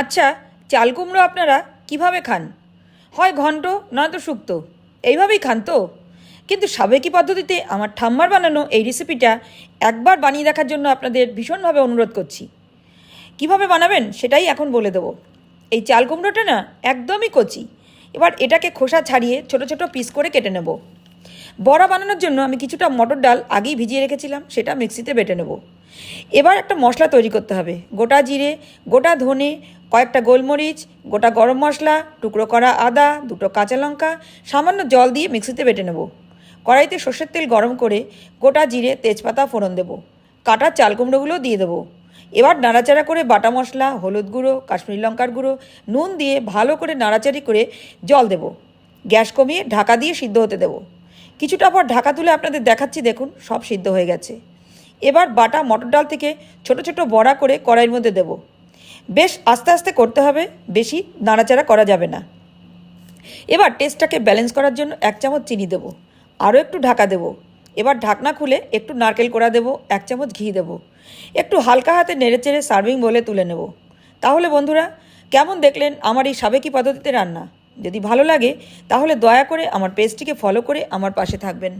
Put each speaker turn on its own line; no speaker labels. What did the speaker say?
আচ্ছা চাল কুমড়ো আপনারা কীভাবে খান? হয় ঘন্ট, নয়তো শুক্তো? এইভাবেই খান তো? কিন্তু সাবেকি পদ্ধতিতে আমার ঠাম্মার বানানো এই রেসিপিটা একবার বানিয়ে দেখার জন্য আপনাদের ভীষণভাবে অনুরোধ করছি। কীভাবে বানাবেন সেটাই এখন বলে দেবো। এই চাল কুমড়োটা না একদমই কচি। এবার এটাকে খোসা ছাড়িয়ে ছোট ছোট পিস করে কেটে নেব। বড়া বানানোর জন্য আমি কিছুটা মটর ডাল আগেই ভিজিয়ে রেখেছিলাম, সেটা মিক্সিতে বেটে নেব। এবার একটা মশলা তৈরি করতে হবে। গোটা জিরে, গোটা ধনে, কয়েকটা গোলমরিচ, গোটা গরম মশলা, টুকরো করা আদা, দুটো কাঁচা লঙ্কা, সামান্য জল দিয়ে মিক্সিতে বেটে নেব। কড়াইতে সর্ষের তেল গরম করে গোটা জিরে, তেজপাতা, ফোড়ন দেবো। কাটা চাল কুমড়োগুলো দিয়ে দেবো। এবার নাড়াচাড়া করে বাটা মশলা, হলুদ গুঁড়ো, কাশ্মীরি লঙ্কার গুঁড়ো, নুন দিয়ে ভালো করে নাড়াচাড়ি করে জল দেব। গ্যাস কমিয়ে ঢাকা দিয়ে সিদ্ধ হতে দেবো। কিছুটা পর ঢাকা তুলে আপনাদের দেখাচ্ছি, দেখুন, সব সিদ্ধ হয়ে গেছে। এবার বাটা মটর ডাল থেকে ছোট ছোট বড়া করে কড়াইয়ের মধ্যে দেব। বেশ আস্তে আস্তে করতে হবে, বেশি নাড়াচাড়া করা যাবে না। এবার টেস্টটাকে ব্যালেন্স করার জন্য এক চামচ চিনি দেবো, আরও একটু ঢাকা দেবো। এবার ঢাকনা খুলে একটু নারকেল কোড়া দেবো, এক চামচ ঘি দেবো। একটু হালকা হাতে নেড়েচেড়ে সার্ভিং বলে তুলে নেব। তাহলে বন্ধুরা, কেমন দেখলেন আমার এই সাবেকি পদ্ধতিতে রান্না? যদি ভালো লাগে তাহলে দয়া করে আমার পেজটিকে ফলো করে আমার পাশে থাকবেন।